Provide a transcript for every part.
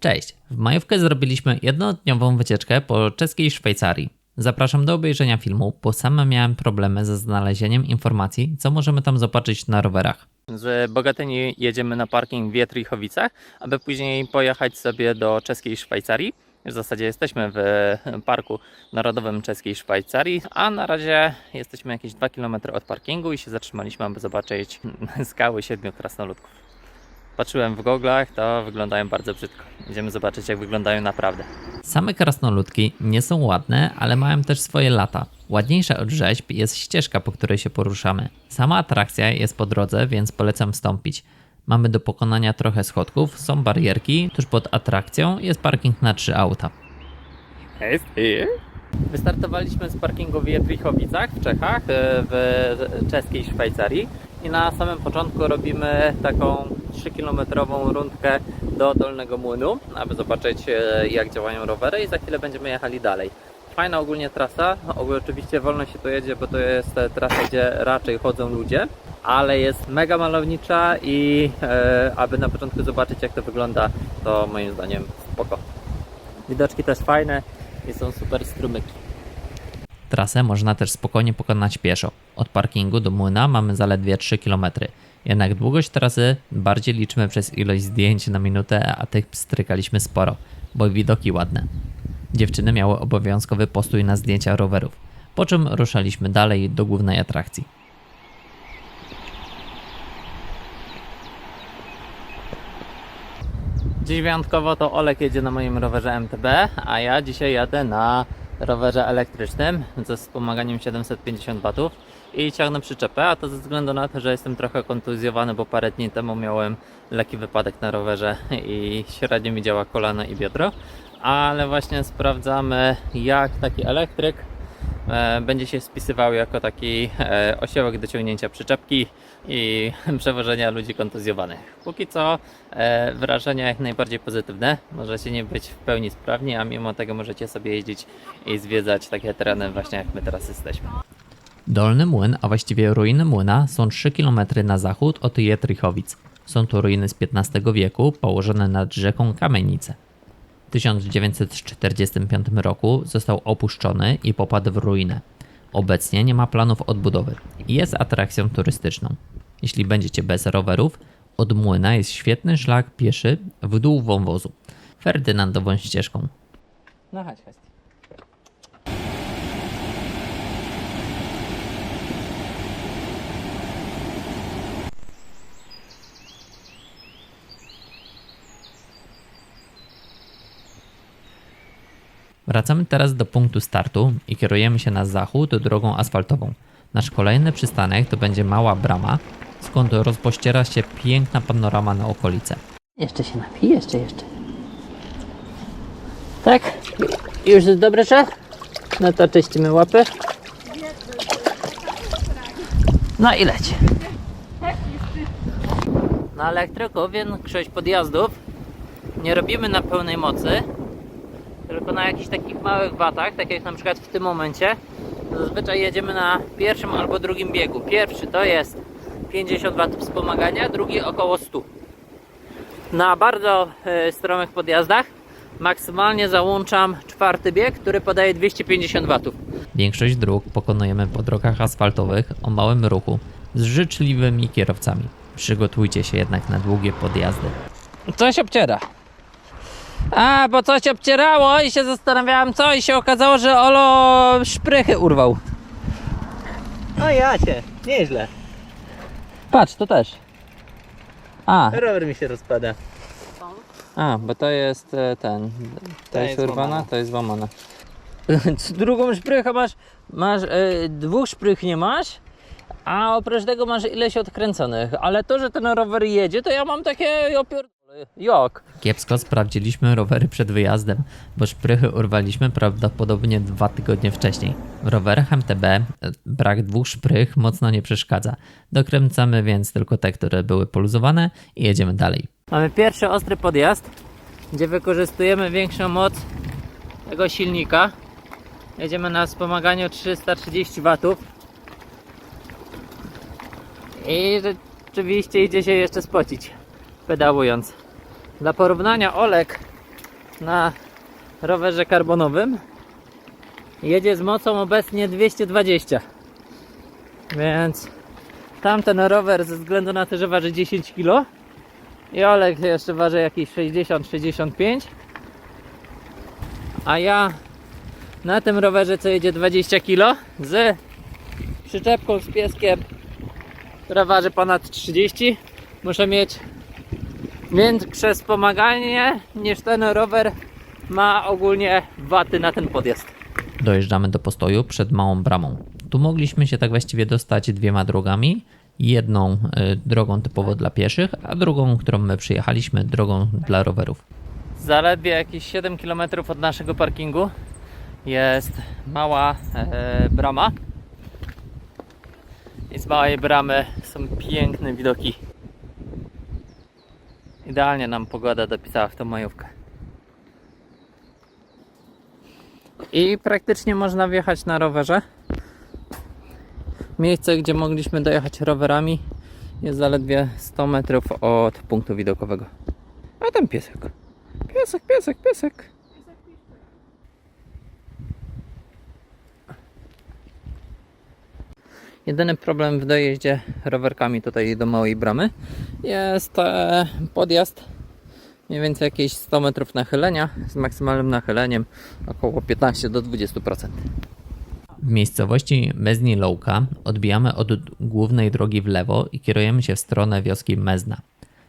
Cześć! W majówkę zrobiliśmy jednodniową wycieczkę po czeskiej Szwajcarii. Zapraszam do obejrzenia filmu, bo sam miałem problemy ze znalezieniem informacji, co możemy tam zobaczyć na rowerach. Z Bogatyni jedziemy na parking w Wietrichowicach, aby później pojechać sobie do czeskiej Szwajcarii. W zasadzie jesteśmy w Parku Narodowym Czeskiej Szwajcarii, a na razie jesteśmy jakieś 2 km od parkingu i się zatrzymaliśmy, aby zobaczyć skały siedmiu krasnoludków. Patrzyłem w goglach, to wyglądają bardzo brzydko. Idziemy zobaczyć, jak wyglądają naprawdę. Same krasnoludki nie są ładne, ale mają też swoje lata. Ładniejsza od rzeźb jest ścieżka, po której się poruszamy. Sama atrakcja jest po drodze, więc polecam wstąpić. Mamy do pokonania trochę schodków, są barierki, tuż pod atrakcją jest parking na trzy auta. Wystartowaliśmy z parkingu w Jedwichowicach w Czechach, e, w czeskiej Szwajcarii i na samym początku robimy taką 3-kilometrową rundkę do Dolnego Młynu, aby zobaczyć e, jak działają rowery i za chwilę będziemy jechali dalej. Fajna ogólnie trasa, oczywiście wolno się tu jedzie, bo to jest e, trasa, gdzie raczej chodzą ludzie, ale jest mega malownicza i e, aby na początku zobaczyć jak to wygląda, to moim zdaniem spoko. Widoczki też fajne i są super strumyki. Trasę można też spokojnie pokonać pieszo. Od parkingu do młyna mamy zaledwie 3 km. Jednak długość trasy bardziej liczymy przez ilość zdjęć na minutę, a tych strykaliśmy sporo, bo widoki ładne. Dziewczyny miały obowiązkowy postój na zdjęcia rowerów, po czym ruszaliśmy dalej do głównej atrakcji. Dziś wyjątkowo to Olek jedzie na moim rowerze MTB, a ja dzisiaj jadę na rowerze elektrycznym ze wspomaganiem 750 W i ciągnę przyczepę, a to ze względu na to, że jestem trochę kontuzjowany, bo parę dni temu miałem lekki wypadek na rowerze i średnio mi działa kolano i biodro, ale właśnie sprawdzamy jak taki elektryk e, będzie się spisywał jako taki e, osiołek do ciągnięcia przyczepki i przewożenia ludzi kontuzjowanych. Póki co e, wrażenia jak najbardziej pozytywne. Możecie nie być w pełni sprawni, a mimo tego możecie sobie jeździć i zwiedzać takie tereny właśnie jak my teraz jesteśmy. Dolny Młyn, a właściwie ruiny młyna, są 3 km na zachód od Jetrychowic. Są to ruiny z XV wieku, położone nad rzeką Kamienice. W 1945 roku został opuszczony i popadł w ruinę. Obecnie nie ma planów odbudowy i jest atrakcją turystyczną. Jeśli będziecie bez rowerów, od młyna jest świetny szlak pieszy w dół wąwozu, Ferdynandową ścieżką. No chodź, chodź. Wracamy teraz do punktu startu i kierujemy się na zachód drogą asfaltową. Nasz kolejny przystanek to będzie Mała Brama, skąd rozpościera się piękna panorama na okolice. Jeszcze się napij, jeszcze, jeszcze. Tak? Już jest dobry czas? No to czyścimy łapy. No i leć. Na elektryku większość podjazdów nie robimy na pełnej mocy, tylko na jakichś takich małych watach, tak jak na przykład w tym momencie. Zazwyczaj jedziemy na pierwszym albo drugim biegu. Pierwszy to jest 50 W wspomagania, drugi około 100 na bardzo e, stromych podjazdach maksymalnie załączam czwarty bieg, który podaje 250 W. Większość dróg pokonujemy po drogach asfaltowych o małym ruchu z życzliwymi kierowcami. Przygotujcie się jednak na długie podjazdy. Coś obciera. A, bo coś obcierało i się zastanawiałem co i się okazało, że Olo szprychy urwał. No ja cię, nieźle. Patrz, to też. A, rower mi się rozpada. A, bo to jest e, ten. To Ta jest jest urwana, łamana. to jest łamana. Drugą szprychę masz, masz e, dwóch szprych nie masz, a oprócz tego masz ileś odkręconych. Ale to, że ten rower jedzie, to ja mam takie opierdolę. Jak? Kiepsko sprawdziliśmy rowery przed wyjazdem, bo szprychy urwaliśmy prawdopodobnie dwa tygodnie wcześniej. W rowerach MTB e, brak dwóch szprych mocno nie przeszkadza. Dokręcamy więc tylko te, które były poluzowane i jedziemy dalej. Mamy pierwszy ostry podjazd, gdzie wykorzystujemy większą moc tego silnika. Jedziemy na wspomaganiu 330 W. I rzeczywiście idzie się jeszcze spocić, pedałując. Dla porównania Olek na rowerze karbonowym. Jedzie z mocą obecnie 220. Więc tamten rower ze względu na to, że waży 10 kg i Olek jeszcze waży jakieś 60-65 a ja na tym rowerze co jedzie 20 kg z przyczepką z pieskiem która waży ponad 30 muszę mieć większe wspomaganie niż ten rower ma ogólnie waty na ten podjazd. Dojeżdżamy do postoju przed małą bramą. Tu mogliśmy się tak właściwie dostać dwiema drogami. Jedną y, drogą typowo dla pieszych, a drugą, którą my przyjechaliśmy, drogą dla rowerów. Zaledwie jakieś 7 km od naszego parkingu jest mała e, brama. I z małej bramy są piękne widoki. Idealnie nam pogoda dopisała w tą majówkę. I praktycznie można wjechać na rowerze. Miejsce, gdzie mogliśmy dojechać rowerami jest zaledwie 100 metrów od punktu widokowego. A tam piesek. Piesek, piesek, piesek. Jedyny problem w dojeździe rowerkami tutaj do małej bramy jest e, podjazd mniej więcej jakieś 100 metrów nachylenia z maksymalnym nachyleniem około 15 do 20%. W miejscowości Mezni-Louka odbijamy od głównej drogi w lewo i kierujemy się w stronę wioski Mezna.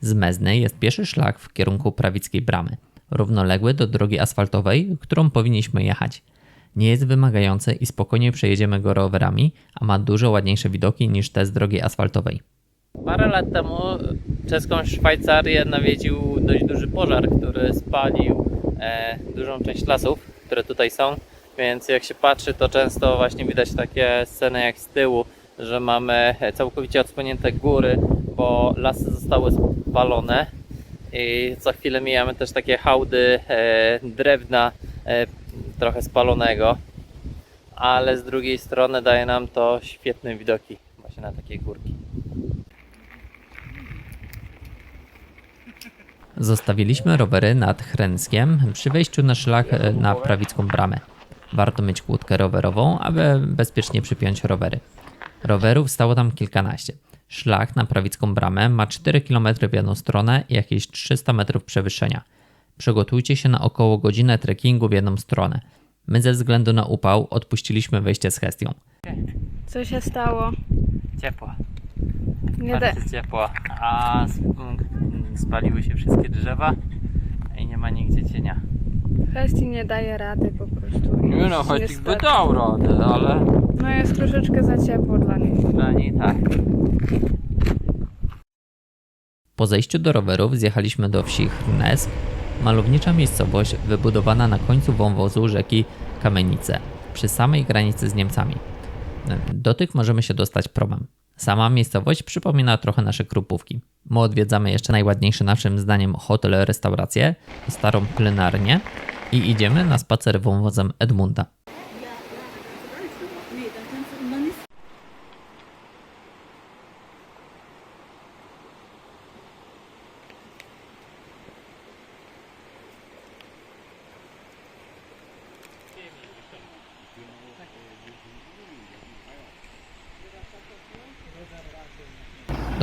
Z Mezny jest pieszy szlak w kierunku prawickiej bramy, równoległy do drogi asfaltowej, którą powinniśmy jechać. Nie jest wymagający i spokojnie przejedziemy go rowerami, a ma dużo ładniejsze widoki niż te z drogi asfaltowej. Parę lat temu czeską Szwajcarię nawiedził dość duży pożar, który spalił e, dużą część lasów, które tutaj są. Więc jak się patrzy, to często właśnie widać takie sceny jak z tyłu, że mamy całkowicie odsłonięte góry, bo lasy zostały spalone. I co chwilę mijamy też takie hałdy e, drewna e, trochę spalonego. Ale z drugiej strony daje nam to świetne widoki właśnie na takie górki. Zostawiliśmy rowery nad Chrenskiem przy wejściu na szlak e, na prawicką bramę. Warto mieć kłódkę rowerową, aby bezpiecznie przypiąć rowery. Rowerów stało tam kilkanaście. Szlak na prawicką bramę ma 4 km w jedną stronę i jakieś 300 metrów przewyższenia. Przygotujcie się na około godzinę trekkingu w jedną stronę. My ze względu na upał odpuściliśmy wejście z Hestią. Co się stało? Ciepło. Nie da... Bardzo ciepło. A sp- m, spaliły się wszystkie drzewa i nie ma nigdzie cienia. Hesti nie daje rady po prostu. Nie no, choć Niestety. by dał radę, ale No jest troszeczkę za ciepło dla nich. dla niej tak. Po zejściu do rowerów zjechaliśmy do wsi Hrnes, malownicza miejscowość wybudowana na końcu wąwozu rzeki Kamenice, przy samej granicy z Niemcami. Do tych możemy się dostać promem. Sama miejscowość przypomina trochę nasze krupówki. My odwiedzamy jeszcze najładniejszy naszym zdaniem hotel, restaurację, starą plenarnię i idziemy na spacer wąwozem Edmunda.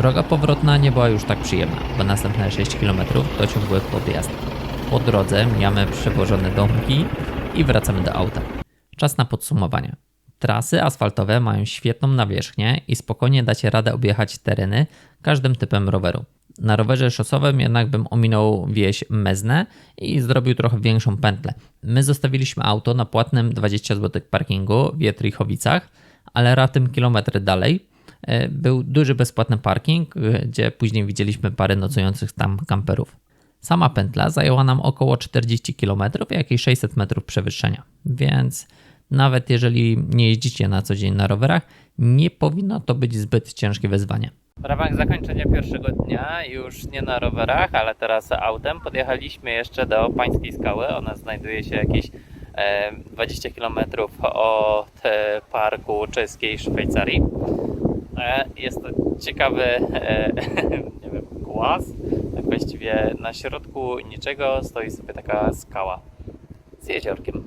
Droga powrotna nie była już tak przyjemna, bo następne 6 km to ciągły podjazd. Po drodze mijamy przewożone domki i wracamy do auta. Czas na podsumowanie. Trasy asfaltowe mają świetną nawierzchnię i spokojnie dacie radę objechać tereny każdym typem roweru. Na rowerze szosowym jednak bym ominął wieś Mezne i zrobił trochę większą pętlę. My zostawiliśmy auto na płatnym 20 zł parkingu w Jetrichowicach, ale raptem kilometr dalej był duży bezpłatny parking, e, gdzie później widzieliśmy parę nocujących tam kamperów. Sama pętla zajęła nam około 40 km jakieś 600 metrów przewyższenia, więc nawet jeżeli nie jeździcie na co dzień na rowerach, nie powinno to być zbyt ciężkie wyzwanie. W ramach zakończenia pierwszego dnia, już nie na rowerach, ale teraz autem, podjechaliśmy jeszcze do Pańskiej Skały. Ona znajduje się jakieś e, 20 km od e, parku czeskiej Szwajcarii. E, jest to ciekawy, e, nie wiem, głaz, jakoś właściwie na środku niczego stoi sobie taka skała z jeziorkiem.